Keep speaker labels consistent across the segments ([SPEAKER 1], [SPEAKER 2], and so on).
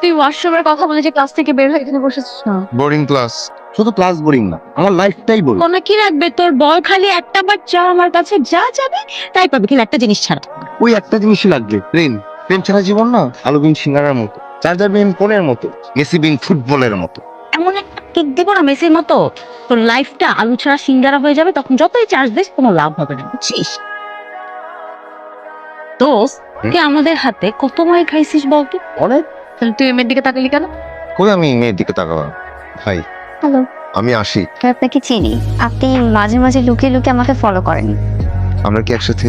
[SPEAKER 1] তুই ওয়াশরুমের কথা বলে যে ক্লাস থেকে বের হয়ে এখানে বসেছিস না?
[SPEAKER 2] বোরিং ক্লাস
[SPEAKER 3] শুধু ক্লাস বোরিং না আমার লাইফটাই বোরিং
[SPEAKER 1] মনে কি রাখবে? তোর বল খালি একটা বার যা আমার কাছে যা যাবে তাই পাবি। কিন্তু একটা জিনিস ছাড়া।
[SPEAKER 3] ওই একটা জিনিসই লাগবে। প্রেম প্রেম ছাড়া জীবন না? আলু বিন সিঙ্গারার মতো চার্জার বিন ফোনের মতো মেসি বিন ফুটবলের মতো।
[SPEAKER 1] এমন একটা কিক দিব না মেসির মতো? তোর লাইফটা আলু ছাড়া সিঙ্গারা হয়ে যাবে তখন যতই চার্জ দিস কোনো লাভ হবে না বুঝছিস? দোস্ত তুই আমাদের হাতে কত মাই খাইছিস বলতো?
[SPEAKER 3] অনেক।
[SPEAKER 1] তাহলে তুই এমের দিকে তাকালি কেন?
[SPEAKER 2] কই আমি মেয়ের দিকে তাকাবো? ভাই
[SPEAKER 4] হ্যালো
[SPEAKER 2] আমি আসি।
[SPEAKER 4] আপনাকে চিনি। আপনি মাঝে মাঝে লুকিয়ে লুকিয়ে আমাকে ফলো করেন।
[SPEAKER 2] আমরা কি একসাথে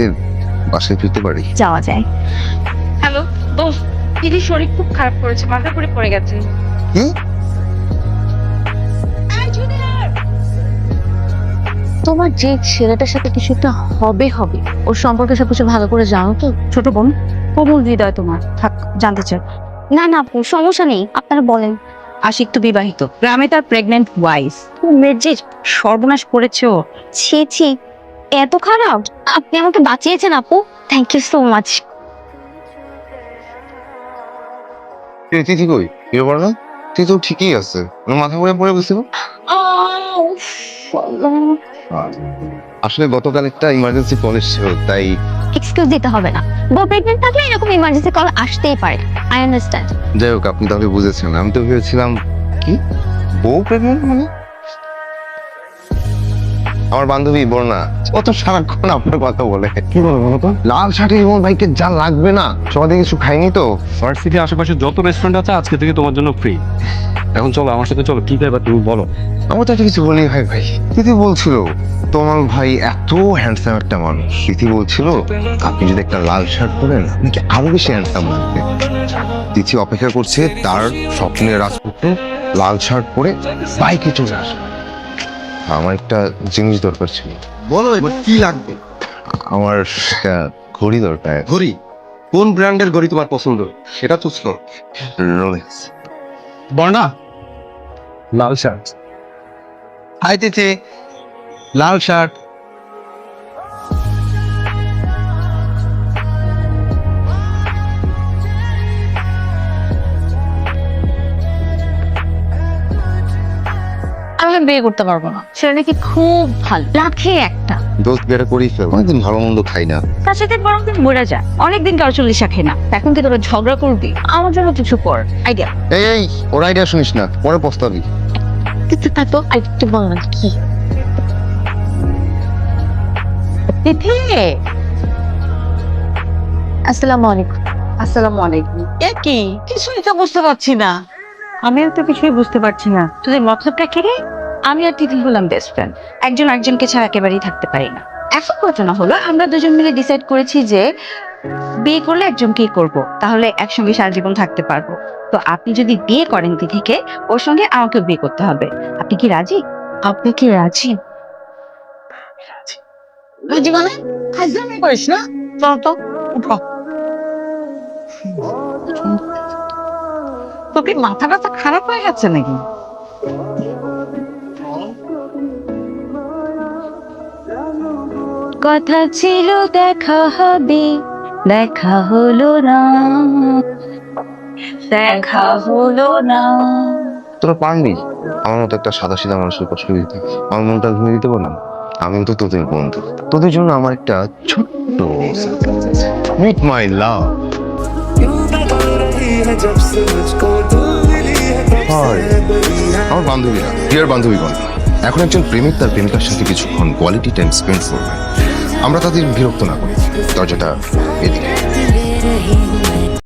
[SPEAKER 2] বাসায় ফিরতে পারি?
[SPEAKER 4] যাওয়া যায়।
[SPEAKER 1] হ্যালো দোস্ত দিদির শরীর খুব খারাপ করেছে মাথা ঘুরে পড়ে গেছে।
[SPEAKER 2] কি?
[SPEAKER 1] তোমার যে ছেলেটার সাথে কিছু একটা হবে হবে ওর সম্পর্কে সব কিছু ভালো করে জানো তো? ছোট বোন কোমল হৃদয় তোমার। থাক জানতে চাই।
[SPEAKER 4] না না আপু সমস্যা নেই আপনারা বলেন।
[SPEAKER 1] আশিক তো বিবাহিত গ্রামে তার প্রেগনেন্ট ওয়াইফ মেয়ের যে সর্বনাশ করেছ।
[SPEAKER 4] ছি ছি এত খারাপ? আপনি আমাকে বাঁচিয়েছেন আপু। Thank you so much
[SPEAKER 2] Tithi কই? কি ব্যাপার না তুই তো ঠিকই আছে। ওর মাথা ঘুরে পড়ে বসে আসলে গতকাল একটা ইমার্জেন্সি কল এসেছিল তাই
[SPEAKER 4] এক্সকিউজ দিতে হবে না। বউ প্রেগনেন্ট থাকলে এরকম ইমার্জেন্সি কল আসতেই পারে। আই আন্ডারস্ট্যান্ড
[SPEAKER 2] যাই হোক, আপনি তাহলে বুঝেছেন। আমি তো ভেবেছিলাম, কি? বউ প্রেগনেন্ট মানে? আমার বান্ধবী, বর্ণা। ও তো সারাক্ষণ আপনার কথা বলে।
[SPEAKER 3] কি বলব বলো তো?
[SPEAKER 2] লাল শাড়ি এবং ভাইকে যা লাগবে না সবাই কিছু খাইনি তো?
[SPEAKER 5] ভার্সিটির আশেপাশে যত রেস্টুরেন্ট আছে আজকে থেকে তোমার জন্য ফ্রি এখন চলো আমার সাথে চলো কি ব্যাপার তুমি বলো।
[SPEAKER 2] আমার তো একটা কিছু বলি ভাই ভাই। তিথি বলছিল তোমার ভাই এত হ্যান্ডসাম একটা মানুষ। তিথি বলছিল আপনি যদি একটা লাল শার্ট পরেন আপনাকে আরও বেশি হ্যান্ডসাম লাগবে? তিথি অপেক্ষা করছে তার স্বপ্নের রাজপুত্র লাল শার্ট পরে বাইকে চলে আসে আমার একটা জিনিস দরকার ছিল।
[SPEAKER 3] বলো এবার কি লাগবে?
[SPEAKER 2] আমার একটা ঘড়ি দরকার।
[SPEAKER 3] ঘড়ি? কোন ব্র্যান্ডের ঘড়ি তোমার পছন্দ? সেটা তো শোনো।
[SPEAKER 2] রোলেক্স
[SPEAKER 5] বর্ণা? লাল শার্ট।
[SPEAKER 3] হাই তিথি। লাল শার্ট।
[SPEAKER 1] আমি বিয়ে করতে পারব না। ছেলে নাকি খুব ভালো। লাখে একটা।
[SPEAKER 2] দোস্ত বিয়েটা করেই ফেল অনেকদিন ভালো মন্দ খাই না।
[SPEAKER 1] তার সাথে বরং তুই মরে যা। অনেকদিন কারও চল্লিশা খাই না। এখন কি তোরা ঝগড়া করবি। আমার জন্য কিছু কর। আইডিয়া।
[SPEAKER 2] এই এই ওর আইডিয়া শুনিস না। পরে পস্তাবি।
[SPEAKER 1] কিন্তু তা তো আরেকটু বল না কি? তিথি! আসসালামু আলাইকুম।
[SPEAKER 6] আসসালামু আলাইকুম। এ কি? কিছুই তো বুঝতে পারছি না। আমিও তো কিছুই বুঝতে পারছি না।
[SPEAKER 1] তোদের মতলবটা কি রে? আমি আর তিথি হলাম বেস্ট ফ্রেন্ড একজন একজনকে ছাড়া একেবারেই থাকতে পারি না। এখন ঘটনা হলো আমরা দুজন মিলে ডিসাইড করেছি যে বিয়ে করলে একজনকেই করব। তাহলে একসঙ্গে সারা জীবন থাকতে পারব। তো আপনি যদি বিয়ে করেন তিথিকে ওর সঙ্গে আমাকেও বিয়ে করতে হবে। আপনি কি রাজি? আপনি কি রাজি?
[SPEAKER 6] রাজি মানে? করিস না? চল তো উঠো। তোর মাথা টাথা খারাপ হয়ে গেছে নাকি?
[SPEAKER 1] কথা ছিল, দেখা হবে, দেখা হলো না। দেখা হলো না।
[SPEAKER 2] তোরা পারবি? আমার মতো একটা সাদা সিধা মানুষের কষ্ট দিতে। আমার মনটা ভেঙে দিতে পারলাম আমি তো তোদের বন্ধু। তোদের জন্য আমার একটা ছোট্ট মিট মাই লাভ আমার বান্ধবীরা ডিয়ার বান্ধবীগণ এখন একজন প্রেমিক, তার প্রেমিকার সাথে কিছুক্ষণ কোয়ালিটি টাইম স্পেন্ড করবে। আমরা তাদের বিরক্ত না করি। দরজাটা এদিকে।